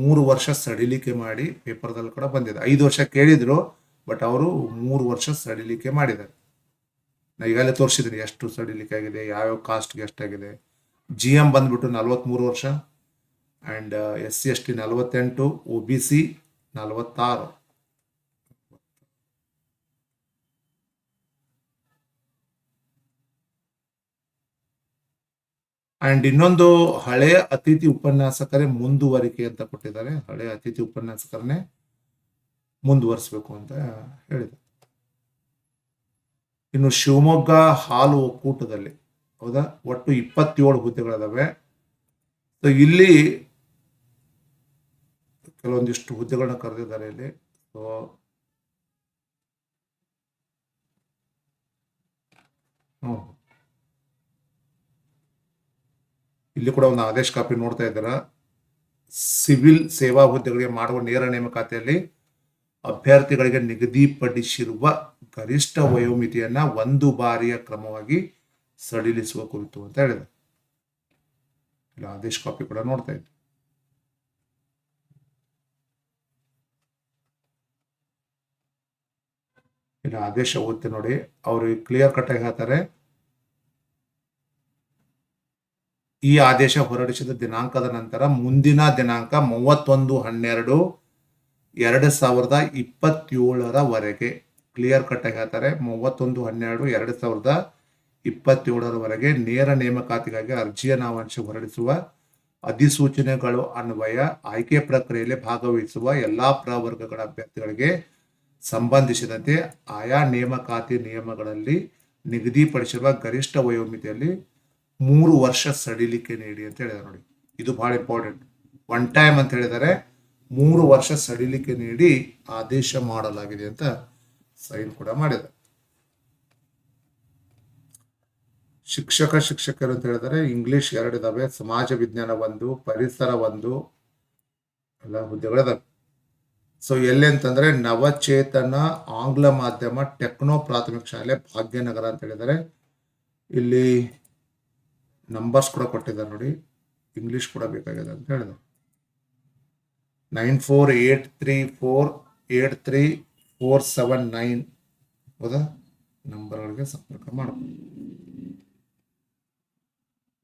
ಮೂರು ವರ್ಷ ಸಡಿಲಿಕೆ ಮಾಡಿ ಪೇಪರ್ದಲ್ಲಿ ಕೂಡ ಬಂದಿದೆ. ಐದು ವರ್ಷ ಕೇಳಿದ್ರು, ಬಟ್ ಅವರು ಮೂರು ವರ್ಷ ಸಡಿಲಿಕೆ ಮಾಡಿದ್ದಾರೆ. ನಾ ಈಗಾಗಲೇ ತೋರಿಸಿದ್ದೀನಿ ಎಷ್ಟು ಸಡಿಲಿಕೆ ಆಗಿದೆ, ಯಾವ್ಯಾವ ಕಾಸ್ಟ್ಗೆ ಎಷ್ಟಾಗಿದೆ ಜಿ ಎಂ ಬಂದ್ಬಿಟ್ಟು ನಲವತ್ತ್ಮೂರು ವರ್ಷ and S C S T ನಲವತ್ತೆಂಟು ಒ ಬಿ ಸಿ ನಲವತ್ತಾರು. ಅಂಡ್ ಇನ್ನೊಂದು ಹಳೆ ಅತಿಥಿ ಉಪನ್ಯಾಸಕರೇ ಮುಂದುವರಿಕೆ ಅಂತ ಕೊಟ್ಟಿದ್ದಾರೆ. ಹಳೆ ಅತಿಥಿ ಉಪನ್ಯಾಸಕರನ್ನೇ ಮುಂದುವರಿಸಬೇಕು ಅಂತ ಹೇಳಿದೆ ಇನ್ನು ಶಿವಮೊಗ್ಗ ಹಾಲು ಒಕ್ಕೂಟದಲ್ಲಿ, ಹೌದಾ? ಒಟ್ಟು ಇಪ್ಪತ್ತೇಳು ಹುದ್ದೆಗಳಿದಾವೆ. ಸೊ ಇಲ್ಲಿ ಕೆಲವೊಂದಿಷ್ಟು ಹುದ್ದೆಗಳನ್ನ ಕರೆದಿದ್ದಾರೆ ಇಲ್ಲಿ. ಸೊ ಇಲ್ಲಿ ಕೂಡ ಒಂದು ಆದೇಶ ಕಾಪಿ ನೋಡ್ತಾ ಇದ್ದಾರೆ? ಸಿವಿಲ್ ಸೇವಾ ಹುದ್ದೆಗಳಿಗೆ ಮಾಡುವ ನೇರ ನೇಮಕಾತಿಯಲ್ಲಿ ಅಭ್ಯರ್ಥಿಗಳಿಗೆ ನಿಗದಿಪಡಿಸಿರುವ ಗರಿಷ್ಠ ವಯೋಮಿತಿಯನ್ನ ಒಂದು ಬಾರಿಯ ಕ್ರಮವಾಗಿ ಸಡಿಲಿಸುವ ಕುರಿತು ಅಂತ ಹೇಳಿದೆ ಇಲ್ಲ, ಆದೇಶ ಕಾಪಿ ಕೂಡ ನೋಡ್ತಾ ಇದ್ದೆ. ಇಲ್ಲ, ಆದೇಶ ಓದ್ತೆ ನೋಡಿ. ಅವರು ಕ್ಲಿಯರ್ ಕಟ್ ಆಗಿ ಹೇಳ್ತಾರೆ. ಈ ಆದೇಶ ಹೊರಡಿಸಿದ ದಿನಾಂಕದ ನಂತರ ಮುಂದಿನ ದಿನಾಂಕ ಮೂವತ್ತೊಂದು ಹನ್ನೆರಡು ಎರಡು ಸಾವಿರದ ಇಪ್ಪತ್ತೇಳರವರೆಗೆ ಕ್ಲಿಯರ್ ಕಟ್ ಹೇಳ್ತಾರೆ. ಮೂವತ್ತೊಂದು ಹನ್ನೆರಡು ಎರಡು ಸಾವಿರದ ಇಪ್ಪತ್ತೇಳರವರೆಗೆ ನೇರ ನೇಮಕಾತಿಗಾಗಿ ಅರ್ಜಿಯ ನಾವಾಂಶ ಹೊರಡಿಸುವ ಅಧಿಸೂಚನೆಗಳು ಅನ್ವಯ, ಆಯ್ಕೆ ಪ್ರಕ್ರಿಯೆಯಲ್ಲಿ ಭಾಗವಹಿಸುವ ಎಲ್ಲಾ ಪ್ರವರ್ಗಗಳ ಅಭ್ಯರ್ಥಿಗಳಿಗೆ ಸಂಬಂಧಿಸಿದಂತೆ ಆಯಾ ನೇಮಕಾತಿ ನಿಯಮಗಳಲ್ಲಿ ನಿಗದಿಪಡಿಸಿರುವ ಗರಿಷ್ಠ ವಯೋಮಿತಿಯಲ್ಲಿ ಮೂರು ವರ್ಷ ಸಡಿಲಿಕೆ ನೀಡಿ ಅಂತ ಹೇಳಿದ್ದಾರೆ ನೋಡಿ. ಇದು ಬಹಳ ಇಂಪಾರ್ಟೆಂಟ್ ಒನ್ ಟೈಮ್ ಅಂತ ಹೇಳಿದರೆ, ಮೂರು ವರ್ಷ ಸಡಿಲಿಕೆ ನೀಡಿ ಆದೇಶ ಮಾಡಲಾಗಿದೆ ಅಂತ ಸೈನ್ ಕೂಡ ಮಾಡಿದೆ ಶಿಕ್ಷಕ, ಶಿಕ್ಷಕರು ಅಂತ ಹೇಳಿದರೆ ಇಂಗ್ಲಿಷ್ ಎರಡು ಇದಾವೆ, ಸಮಾಜ ವಿಜ್ಞಾನ ಒಂದು, ಪರಿಸರ ಒಂದು, ಎಲ್ಲ ಹುದ್ದೆಗಳಿದಾವೆ ಸೊ ಎಲ್ಲಿ ಅಂತಂದ್ರೆ ನವಚೇತನ ಆಂಗ್ಲ ಮಾಧ್ಯಮ ಟೆಕ್ನೋ ಪ್ರಾಥಮಿಕ ಶಾಲೆ ಭಾಗ್ಯನಗರ ಅಂತ ಹೇಳಿದರೆ. ಇಲ್ಲಿ ನಂಬರ್ಸ್ ಕೂಡ ಕೊಟ್ಟಿದ್ದಾರೆ ನೋಡಿ. ಇಂಗ್ಲಿಷ್ ಕೂಡ ಬೇಕಾಗಿದೆ ಅಂತ ಹೇಳಿದ್ರು. Nine four eight three four eight three four seven nine ಹೌದಾ? ನಂಬರ್ಗಳಿಗೆ ಸಂಪರ್ಕ ಮಾಡಬಹುದು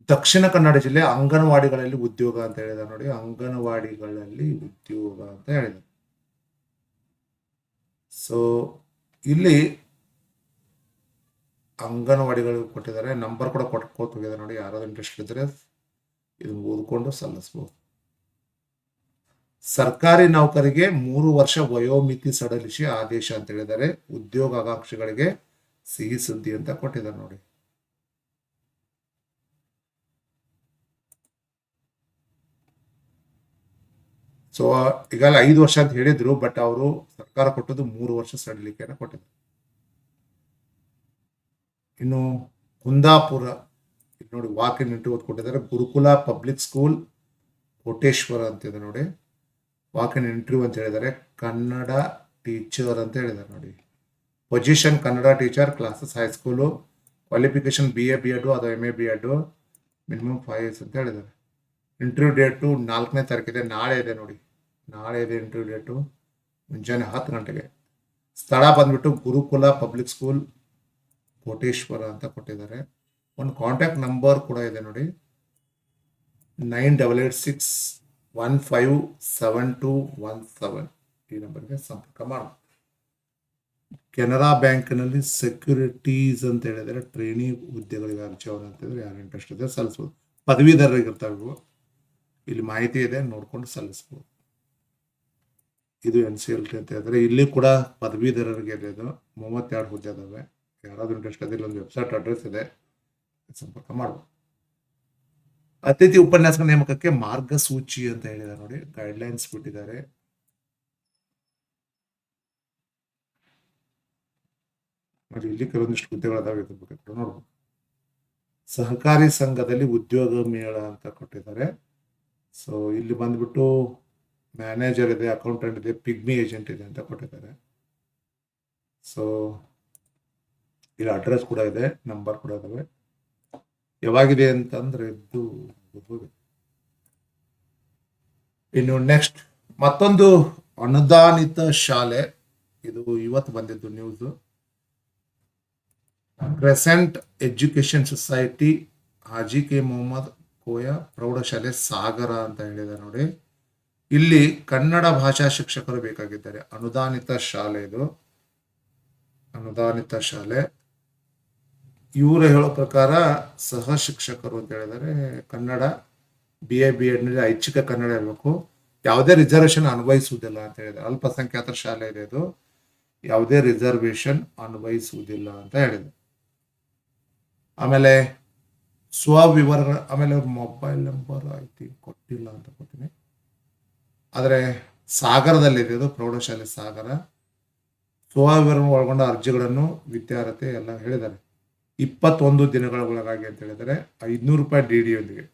ದಕ್ಷಿಣ ಕನ್ನಡ ಜಿಲ್ಲೆ ಅಂಗನವಾಡಿಗಳಲ್ಲಿ ಉದ್ಯೋಗ ಅಂತ ಹೇಳಿದ ನೋಡಿ. ಅಂಗನವಾಡಿಗಳಲ್ಲಿ ಉದ್ಯೋಗ ಅಂತ ಹೇಳಿದ ಸೊ ಇಲ್ಲಿ ಅಂಗನವಾಡಿಗಳು ಕೊಟ್ಟಿದ್ದಾರೆ. ನಂಬರ್ ಕೂಡ ಕೊಟ್ಕೋತ ನೋಡಿ. ಯಾರಾದ್ರೂ ಇಂಟ್ರೆಸ್ಟ್ ಇದ್ದರೆ ಇದನ್ನ ಓದ್ಕೊಂಡು ಸಲ್ಲಿಸ್ಬೋದು. ಸರ್ಕಾರಿ ನೌಕರಿಗೆ ಮೂರು ವರ್ಷ ವಯೋಮಿತಿ ಸಡಲಿಸಿ ಆದೇಶ ಅಂತ ಹೇಳಿದ್ದಾರೆ. ಉದ್ಯೋಗಾಕಾಂಕ್ಷಿಗಳಿಗೆ ಸಿಹಿ ಸುದ್ದಿ ಅಂತ ಕೊಟ್ಟಿದ್ದಾರೆ ನೋಡಿ. ಸೊ ಈಗ ಐದು ವರ್ಷ ಅಂತ ಹೇಳಿದ್ರು ಬಟ್ ಅವರು ಸರ್ಕಾರ ಕೊಟ್ಟದ್ದು ಮೂರು ವರ್ಷ ಸಡಿಲಿಕೆಯನ್ನು ಕೊಟ್ಟಿದ್ದಾರೆ. ಇನ್ನು ಕುಂದಾಪುರ, ಇಲ್ಲಿ ನೋಡಿ ವಾಕ್ ಇನ್ ಇಂಟರ್ವ್ಯೂ ಕೊಟ್ಟಿದ್ದಾರೆ ಗುರುಕುಲ ಪಬ್ಲಿಕ್ ಸ್ಕೂಲ್, ಕೋಟೇಶ್ವರ ಅಂತಿದೆ ನೋಡಿ. ವಾಕ್ ಇನ್ ಇಂಟರ್ವ್ಯೂ ಅಂತ ಹೇಳಿದ್ದಾರೆ. ಕನ್ನಡ ಟೀಚರ್ ಅಂತ ಹೇಳಿದ್ದಾರೆ ನೋಡಿ. Position Kannada teacher classes high school qualification B A B Ed ಅಥವಾ M A B Ed minimum five years ಅಂತ ಹೇಳಿದ್ದಾರೆ. ಇಂಟರ್ವ್ಯೂ ಡೇಟು ನಾಲ್ಕನೇ ತಾರೀಕಿದೆ. ನಾಳೆ ಇದೆ ನೋಡಿ. ನಾಳೆ ಇದೆ ಇಂಟರ್ವ್ಯೂ ಡೇಟು ಮುಂಜಾನೆ ಹತ್ತು ಗಂಟೆಗೆ. ಸ್ಥಳ ಬಂದ್ಬಿಟ್ಟು ಗುರುಕುಲ ಪಬ್ಲಿಕ್ ಸ್ಕೂಲ್ ಕೋಟೇಶ್ವರ ಅಂತ ಕೊಟ್ಟಿದ್ದಾರೆ. ಒಂದು ಕಾಂಟ್ಯಾಕ್ಟ್ ನಂಬರ್ ಕೂಡ ಇದೆ ನೋಡಿ. Nine double eight six one five seven two one seven ಈ ನಂಬರ್ಗೆ ಸಂಪರ್ಕ ಮಾಡಬಹುದು ಕೆನರಾ ಬ್ಯಾಂಕ್ನಲ್ಲಿ ಸೆಕ್ಯೂರಿಟೀಸ್ ಅಂತ ಹೇಳಿದರೆ ಟ್ರೈನಿಂಗ್ ಹುದ್ದೆಗಳಿಗೆ ಅರ್ಜಿಯವರು ಅಂತಂದ್ರೆ ಯಾರು ಇಂಟ್ರೆಸ್ಟ್ ಇದೆ ಸಲ್ಲಿಸ್ಬೋದು. ಪದವೀಧರರಿಗಿರ್ತಾವೆ ಇಲ್ಲಿ ಮಾಹಿತಿ ಇದೆ, ನೋಡ್ಕೊಂಡು ಸಲ್ಲಿಸ್ಬೋದು. ಇದು ಎನ್ ಸಿ ಎಲ್ ಟಿ ಅಂತ ಹೇಳಿದ್ರೆ ಇಲ್ಲಿ ಕೂಡ ಪದವೀಧರರಿಗೆ ಇದೆ ಇದು. ಮೂವತ್ತೆರಡು ಹುದ್ದೆ ಇದಾವೆ. ಯಾರಾದ್ರೂ ಇಂಟ್ರೆಸ್ಟ್ ಅದಿಲ್ಲ ಒಂದು ವೆಬ್ಸೈಟ್ ಅಡ್ರೆಸ್ ಇದೆ ಸಂಪರ್ಕ ಮಾಡ್ಬೋದು. ಅತಿಥಿ ಉಪನ್ಯಾಸಕ ನೇಮಕಕ್ಕೆ ಮಾರ್ಗಸೂಚಿ ಅಂತ ಹೇಳಿದ್ದಾರೆ ನೋಡಿ ಗೈಡ್ಲೈನ್ಸ್ ಬಿಟ್ಟಿದ್ದಾರೆ. ನೋಡಿ, ಇಲ್ಲಿ ಕೆಲವೊಂದಿಷ್ಟು ಹುದ್ದೆಗಳದಾವೆ ನೋಡ್ಬೋದು. ಸಹಕಾರಿ ಸಂಘದಲ್ಲಿ ಉದ್ಯೋಗ ಮೇಳ ಅಂತ ಕೊಟ್ಟಿದ್ದಾರೆ. ಸೊ ಇಲ್ಲಿ ಬಂದ್ಬಿಟ್ಟು ಮ್ಯಾನೇಜರ್ ಇದೆ ಅಕೌಂಟೆಂಟ್ ಇದೆ ಪಿಗ್ಮಿ ಏಜೆಂಟ್ ಇದೆ ಅಂತ ಕೊಟ್ಟಿದ್ದಾರೆ. ಸೊ ಇಲ್ಲಿ ಅಡ್ರೆಸ್ ಕೂಡ ಇದೆ ನಂಬರ್ ಕೂಡ ಇದಾವೆ. ಯಾವಾಗಿದೆ ಅಂತಂದ್ರೆ ಇದು ಇನ್ನು ನೆಕ್ಸ್ಟ್ ಮತ್ತೊಂದು ಅನುದಾನಿತ ಶಾಲೆ. ಇದು ಇವತ್ತು ಬಂದಿದ್ದು news crescent education society Haji K Mohammed Koya ಪ್ರೌಢಶಾಲೆ ಸಾಗರ ಅಂತ ಹೇಳಿದೆ ನೋಡಿ. ಇಲ್ಲಿ ಕನ್ನಡ ಭಾಷಾ ಶಿಕ್ಷಕರು ಬೇಕಾಗಿದ್ದಾರೆ. ಅನುದಾನಿತ ಶಾಲೆ ಇದು. ಅನುದಾನಿತ ಶಾಲೆ. ಇವರು ಹೇಳೋ ಪ್ರಕಾರ ಸಹ ಶಿಕ್ಷಕರು ಅಂತ ಹೇಳಿದರೆ ಕನ್ನಡ ಬಿ ಎ ಬಿ ಎಡ್ನಲ್ಲಿ ಐಚ್ಛಿಕ ಕನ್ನಡ ಇರಬೇಕು. ಯಾವುದೇ ರಿಸರ್ವೇಶನ್ ಅನ್ವಯಿಸುವುದಿಲ್ಲ ಅಂತ ಹೇಳಿದ್ರು ಅಲ್ಪಸಂಖ್ಯಾತರ ಶಾಲೆ ಇದೆ ಇದು ಯಾವುದೇ ರಿಸರ್ವೇಶನ್ ಅನ್ವಯಿಸುವುದಿಲ್ಲ ಅಂತ ಹೇಳಿದೆ ಆಮೇಲೆ ಸ್ವವಿವರಗಳ ಆಮೇಲೆ ಮೊಬೈಲ್ ನಂಬರ್ ಐ ಥಿಂಕ್ ಕೊಟ್ಟಿಲ್ಲ ಅಂತ ಕೊಡ್ತೀನಿ ಆದರೆ ಸಾಗರದಲ್ಲಿದೆ ಅದು, ಪ್ರೌಢಶಾಲೆ ಸಾಗರ. ಸ್ವವಿವರ ಒಳಗೊಂಡ ಅರ್ಜಿಗಳನ್ನು ವಿದ್ಯಾರ್ಥಿ ಎಲ್ಲ ಹೇಳಿದ್ದಾರೆ. ಇಪ್ಪತ್ತೊಂದು ದಿನಗಳ ಒಳಗಾಗಿ ಅಂತ ಹೇಳಿದರೆ ಐದುನೂರು ರೂಪಾಯಿ ಡಿ ಡಿ ಯೊಂದಿಗೆ.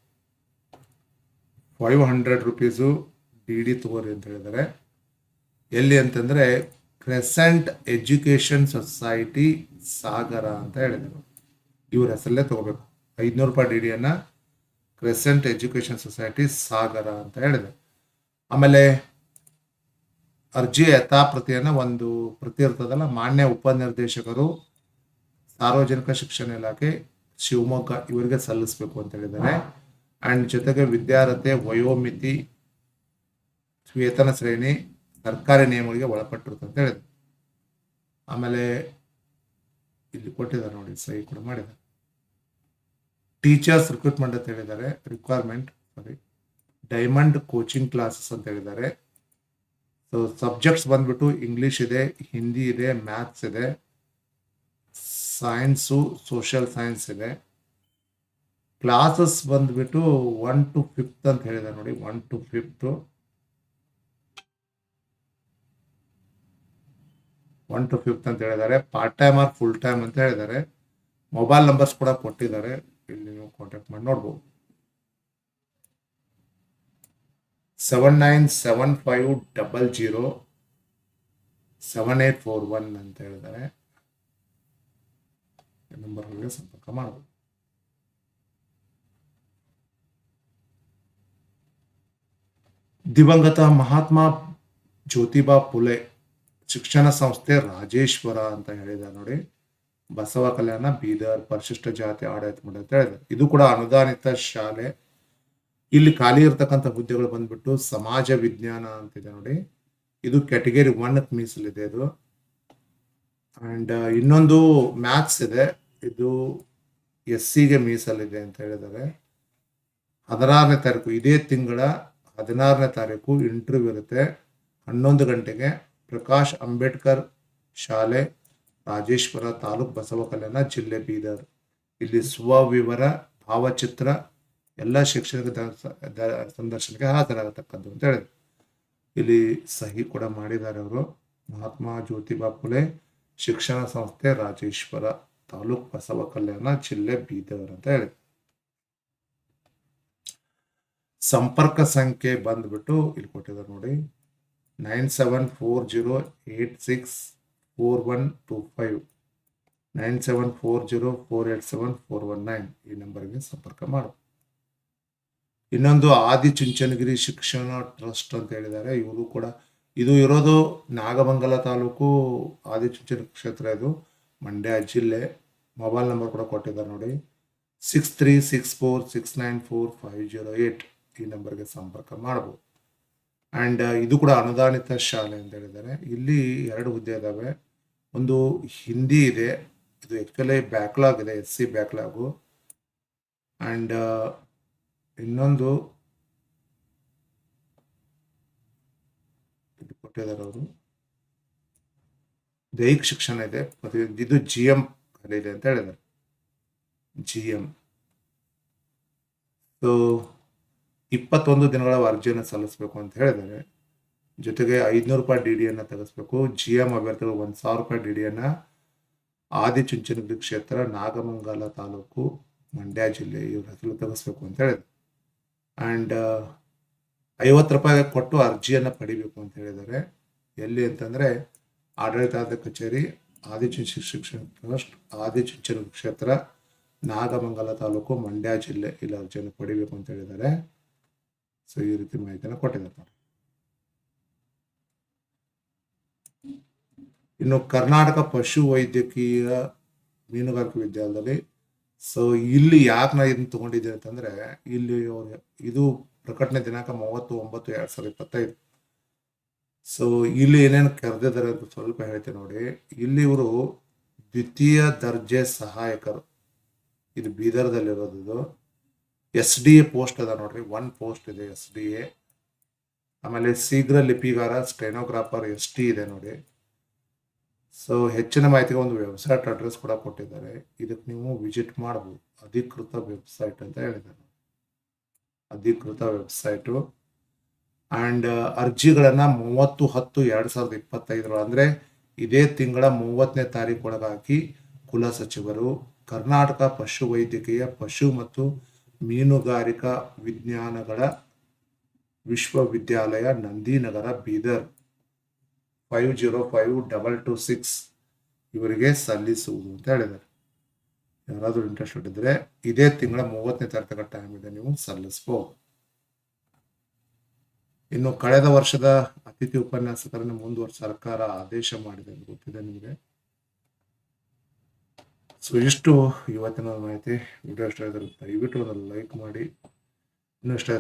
Five hundred rupees D D ತಗೋರಿ ಅಂತ ಹೇಳಿದರೆ ಎಲ್ಲಿ ಅಂತಂದರೆ ಕ್ರೆಸೆಂಟ್ ಎಜುಕೇಷನ್ ಸೊಸೈಟಿ ಸಾಗರ ಅಂತ ಹೇಳಿದರು. ಇವ್ರ ಹೆಸರಲ್ಲೇ ತಗೋಬೇಕು. ಐದುನೂರು ರೂಪಾಯಿ ಡಿ ಡಿಯನ್ನು ಕ್ರೆಸೆಂಟ್ ಎಜುಕೇಷನ್ ಸೊಸೈಟಿ ಸಾಗರ ಅಂತ ಹೇಳಿದೆ. ಆಮೇಲೆ ಅರ್ಜಿ ಯಥಾಪ್ರತಿಯನ್ನು ಒಂದು ಪ್ರತಿ ಇರ್ತದಲ್ಲ ಮಾನ್ಯ ಉಪನಿರ್ದೇಶಕರು ಸಾರ್ವಜನಿಕ ಶಿಕ್ಷಣ ಇಲಾಖೆ ಶಿವಮೊಗ್ಗ ಇವರಿಗೆ ಸಲ್ಲಿಸಬೇಕು ಅಂತ ಹೇಳಿದ್ದಾರೆ. ಅಂಡ್ ಜೊತೆಗೆ ವಿದ್ಯಾರ್ಹತೆ, ವಯೋಮಿತಿ, ವೇತನ ಶ್ರೇಣಿ, ಸರ್ಕಾರಿ ನಿಯಮಗಳಿಗೆ ಒಳಪಟ್ಟಿರುತ್ತೆ ಅಂತ ಹೇಳಿದ್ರು ಆಮೇಲೆ ಇಲ್ಲಿ ಕೊಟ್ಟಿದ್ದಾರೆ ನೋಡಿ, ಸಹಿ ಕೂಡ ಮಾಡಿದ್ದಾರೆ. ಟೀಚರ್ಸ್ ರಿಕ್ರೂಟ್ಮೆಂಟ್ ಅಂತ ಹೇಳಿದ್ದಾರೆ requirement sorry diamond coaching classes ಅಂತ ಹೇಳಿದ್ದಾರೆ. ಸೊ ಸಬ್ಜೆಕ್ಟ್ಸ್ ಬಂದ್ಬಿಟ್ಟು ಇಂಗ್ಲಿಷ್ ಇದೆ ಹಿಂದಿ ಇದೆ ಮ್ಯಾಥ್ಸ್ ಇದೆ. ಸೈನ್ಸು ಸೋಷಿಯಲ್ ಸೈನ್ಸ್ ಇದೆ. ಕ್ಲಾಸಸ್ ಬಂದ್ಬಿಟ್ಟು ಒನ್ ಟು ಫಿಫ್ತ್ ಅಂತ ಹೇಳಿದೆ ನೋಡಿ one to fifth one to fifth ಅಂತ ಹೇಳಿದ್ದಾರೆ part time or full time ಅಂತ ಹೇಳಿದ್ದಾರೆ ಮೊಬೈಲ್ ನಂಬರ್ಸ್ ಕೂಡ ಕೊಟ್ಟಿದ್ದಾರೆ. ಇಲ್ಲಿ ನೀವು ಕಾಂಟ್ಯಾಕ್ಟ್ ಮಾಡಿ ನೋಡ್ಬೋದು. Seven nine seven five double zero seven eight four one ಅಂತ ಹೇಳಿದ್ದಾರೆ ನಂಬರ್ಗಳಿಗೆ ಸಂಪರ್ಕ ಮಾಡಬಹುದು ದಿವಂಗತ ಮಹಾತ್ಮ ಜ್ಯೋತಿಬಾ ಪುಲೆ, ಶಿಕ್ಷಣ ಸಂಸ್ಥೆ ರಾಜೇಶ್ವರ ಅಂತ ಹೇಳಿದ ನೋಡಿ. ಬಸವ ಕಲ್ಯಾಣ, ಬೀದರ್, ಪರಿಶಿಷ್ಟ ಜಾತಿ ಆಡಳಿತ ಮಂಡಳಿ ಅಂತ ಹೇಳಿದೆ ಇದು ಕೂಡ ಅನುದಾನಿತ ಶಾಲೆ. ಇಲ್ಲಿ ಖಾಲಿ ಇರತಕ್ಕಂಥ ಹುದ್ದೆಗಳು ಬಂದ್ಬಿಟ್ಟು ಸಮಾಜ ವಿಜ್ಞಾನ ಅಂತಿದೆ ನೋಡಿ. ಇದು ಕ್ಯಾಟಗರಿ ಒನ್ ಮೀಸಲಿದೆ ಇದು. ಅಂಡ್ ಇನ್ನೊಂದು ಮ್ಯಾಥ್ಸ್ ಇದೆ. ಇದು ಎಸ್ ಸಿಗೆ ಮೀಸಲಿದೆ ಅಂತ ಹೇಳಿದ್ದಾರೆ. ಹದಿನಾರನೇ ತಾರೀಕು, ಇದೇ ತಿಂಗಳ ಹದಿನಾರನೇ ತಾರೀಕು ಇಂಟರ್ವ್ಯೂ ಇರುತ್ತೆ. ಹನ್ನೊಂದು ಗಂಟೆಗೆ ಪ್ರಕಾಶ್ ಅಂಬೇಡ್ಕರ್ ಶಾಲೆ, ರಾಜೇಶ್ವರ ತಾಲೂಕ್ ಬಸವ ಕಲ್ಯಾಣ ಜಿಲ್ಲೆ ಬೀದರ್. ಇಲ್ಲಿ ಸ್ವವಿವರ, ಭಾವಚಿತ್ರ ಎಲ್ಲ ಶಿಕ್ಷಕ ಸಂದರ್ಶನಕ್ಕೆ ಹಾಜರಾಗತಕ್ಕದ್ದು ಅಂತ ಹೇಳಿದ್ರು. ಇಲ್ಲಿ ಸಹಿ ಕೂಡ ಮಾಡಿದ್ದಾರೆ ಅವರು. ಮಹಾತ್ಮ ಜ್ಯೋತಿಬಾ ಫುಲೆ ಶಿಕ್ಷಣ ಸಂಸ್ಥೆ ರಾಜೇಶ್ವರ ತಾಲೂಕ್ ಬಸವ ಕಲ್ಯಾಣ ಜಿಲ್ಲೆ ಬೀದರ್ ಅಂತ ಹೇಳಿ ಸಂಪರ್ಕ ಸಂಖ್ಯೆ ಬಂದ್ಬಿಟ್ಟು ಇಲ್ಲಿ ಕೊಟ್ಟಿದ್ದಾರೆ ನೋಡಿ. Nine seven four zero eight six four one two five. Nine seven four zero four eight seven four one nine ಈ ನಂಬರ್ಗೆ ಸಂಪರ್ಕ ಮಾಡು. ಇನ್ನೊಂದು ಆದಿಚುಂಚನಗಿರಿ ಶಿಕ್ಷಣ ಟ್ರಸ್ಟ್ ಅಂತ ಹೇಳಿದ್ದಾರೆ. ಇವರು ಕೂಡ ಇದು ಇರೋದು ನಾಗಮಂಗಲ ತಾಲೂಕು ಆದಿಚುಂಚನ ಕ್ಷೇತ್ರ ಇದು. ಮಂಡ್ಯ ಜಿಲ್ಲೆ. ಮೊಬೈಲ್ ನಂಬರ್ ಕೂಡ ಕೊಟ್ಟಿದ್ದಾರೆ ನೋಡಿ. Six three six four six nine four five zero eight ಈ ನಂಬರ್ಗೆ ಸಂಪರ್ಕ ಮಾಡ್ಬೋದು. ಆ್ಯಂಡ್ ಇದು ಕೂಡ ಅನುದಾನಿತ ಶಾಲೆ ಅಂತ ಹೇಳಿದ್ದಾರೆ. ಇಲ್ಲಿ ಎರಡು ಹುದ್ದೆ ಇದ್ದಾವೆ ಒಂದು ಹಿಂದಿ ಇದೆ. ಇದು ಆ್ಯಕ್ಚುಲಿ ಬ್ಯಾಕ್ಲಾಗ್ ಇದೆ ಎಸ್ ಸಿ ಬ್ಯಾಕ್ಲಾಗು ಆ್ಯಂಡ್ ಇನ್ನೊಂದು ಇದು ಕೊಟ್ಟಿದ್ದಾರೆ ಅವರು ದೈಹಿಕ ಶಿಕ್ಷಣ ಇದೆ. ಮತ್ತು ಇದು ಜಿ ಎಂ ಇದೆ ಅಂತ ಹೇಳಿದ್ದಾರೆ. ಜಿ ಎಂ ಸೊ ಇಪ್ಪತ್ತೊಂದು ದಿನಗಳ ಅರ್ಜಿಯನ್ನು ಸಲ್ಲಿಸಬೇಕು ಅಂತ ಹೇಳಿದ್ದಾರೆ. ಜೊತೆಗೆ ಐದುನೂರು ರೂಪಾಯಿ ಡಿ ಡಿಯನ್ನು ತೆಗೆಸ್ಬೇಕು. ಜಿ ಎಂ ಅಭ್ಯರ್ಥಿಗಳು ಒಂದು ಸಾವಿರ ರೂಪಾಯಿ ಡಿ ಡಿಯನ್ನು ಆದಿಚುಂಚನಗಿರಿ ಕ್ಷೇತ್ರ, ನಾಗಮಂಗಲ ತಾಲೂಕು, ಮಂಡ್ಯ ಜಿಲ್ಲೆ ಇವ್ರ ಹೆಸರು ತೆಗೆಸ್ಬೇಕು ಅಂತ ಹೇಳಿದ್ರು ಆ್ಯಂಡ್ ಐವತ್ತು ರೂಪಾಯಿ ಕೊಟ್ಟು ಅರ್ಜಿಯನ್ನು ಪಡಿಬೇಕು ಅಂತ ಹೇಳಿದ್ದಾರೆ. ಎಲ್ಲಿ ಅಂತಂದರೆ ಆಡಳಿತಾಧಿಕಾರಿ ಕಚೇರಿ ಆದಿಚುಂಚನ ಶಿಕ್ಷಣ ಟ್ರಸ್ಟ್, ಆದಿಚುಂಚನ ಕ್ಷೇತ್ರ, ನಾಗಮಂಗಲ ತಾಲೂಕು, ಮಂಡ್ಯ ಜಿಲ್ಲೆ ಇಲ್ಲಿ ಅರ್ಜಿಯನ್ನು ಪಡಿಬೇಕು ಅಂತ ಹೇಳಿದ್ದಾರೆ. ಸೊ ಈ ರೀತಿ ಮಾಹಿತಿಯನ್ನು ಕೊಟ್ಟಿದ್ದಾರೆ ಇನ್ನು ಕರ್ನಾಟಕ ಪಶು ವೈದ್ಯಕೀಯ ಮೀನುಗಾರಿಕೆ ವಿದ್ಯಾಲಯದಲ್ಲಿ ಸೊ ಇಲ್ಲಿ ಯಾಕೆ ನಾ ಇದನ್ನ ತಗೊಂಡಿದ್ದೀನಿ ಅಂತಂದ್ರೆ, ಇಲ್ಲಿ ಇದು ಪ್ರಕಟಣೆ ದಿನಾಂಕ ಮೂವತ್ತು ಒಂಬತ್ತು ಎರಡು ಸಾವಿರದ ಇಪ್ಪತ್ತೈದು. ಸೊ ಇಲ್ಲಿ ಏನೇನು ಕರೆದಿದ್ದಾರೆ ಅಂತ ಸ್ವಲ್ಪ ಹೇಳ್ತೀನಿ ನೋಡಿ. ಇಲ್ಲಿ ಇವರು ದ್ವಿತೀಯ ದರ್ಜೆ ಸಹಾಯಕರು. ಇದು ಬೀದರ್ದಲ್ಲಿರೋದು ಇದು. ಎಸ್ ಡಿ ಎ ಪೋಸ್ಟ್ ಅದ ನೋಡ್ರಿ. ಒನ್ ಪೋಸ್ಟ್ ಇದೆ ಎಸ್ ಡಿ ಎ. ಆಮೇಲೆ ಶೀಘ್ರ ಲಿಪಿಗಾರ, ಸ್ಟೆನೋಗ್ರಾಫರ್, ಎಸ್ ಟಿ ಇದೆ ನೋಡಿ. ಸೊ ಹೆಚ್ಚಿನ ಮಾಹಿತಿಗೆ ಒಂದು ವೆಬ್ಸೈಟ್ ಅಡ್ರೆಸ್ ಕೂಡ ಕೊಟ್ಟಿದ್ದಾರೆ. ಇದಕ್ಕೆ ನೀವು ವಿಸಿಟ್ ಮಾಡ್ಬೋದು. ಅಧಿಕೃತ ವೆಬ್ಸೈಟ್ ಅಂತ ಹೇಳಿದ್ದಾರೆ. ಅಧಿಕೃತ ವೆಬ್ಸೈಟು. ಆ್ಯಂಡ್ ಅರ್ಜಿಗಳನ್ನು ಮೂವತ್ತು ಹತ್ತು ಎರಡು ಸಾವಿರದ ಇಪ್ಪತ್ತೈದರ, ಅಂದರೆ ಇದೇ ತಿಂಗಳ ಮೂವತ್ತನೇ ತಾರೀಕು ಒಳಗಾಗಿ ಕುಲಸಚಿವರು ಕರ್ನಾಟಕ ಪಶು ವೈದ್ಯಕೀಯ ಪಶು ಮತ್ತು ಮೀನುಗಾರಿಕಾ ವಿಜ್ಞಾನಗಳ ವಿಶ್ವವಿದ್ಯಾಲಯ, Nandinagar, Bidar. Five zero five double two six ಇವರಿಗೆ ಸಲ್ಲಿಸುವುದು ಅಂತ ಹೇಳಿದ್ದಾರೆ. ಯಾರಾದರೂ ಇಂಟ್ರೆಸ್ಟ್ ಇದ್ದರೆ ಇದೇ ತಿಂಗಳ ಮೂವತ್ತನೇ ತಾರೀಕು ಟೈಮ್ ಇದೆ, ನೀವು ಸಲ್ಲಿಸಬಹುದು ಇನ್ನು ಕಳೆದ ವರ್ಷದ ಅತಿಥಿ ಉಪನ್ಯಾಸಕರನ್ನು ಮುಂದುವರೆಸ ಸರ್ಕಾರ ಆದೇಶ ಮಾಡಿದೆ ಗೊತ್ತಿದೆ ನಿಮಗೆ. ಸೊ ಇಷ್ಟು ಇವತ್ತಿನ ಮಾಹಿತಿ. ವಿಡಿಯೋ ಇಷ್ಟ ದಯವಿಟ್ಟು ಒಂದು ಲೈಕ್ ಮಾಡಿ. ಇನ್ನೂ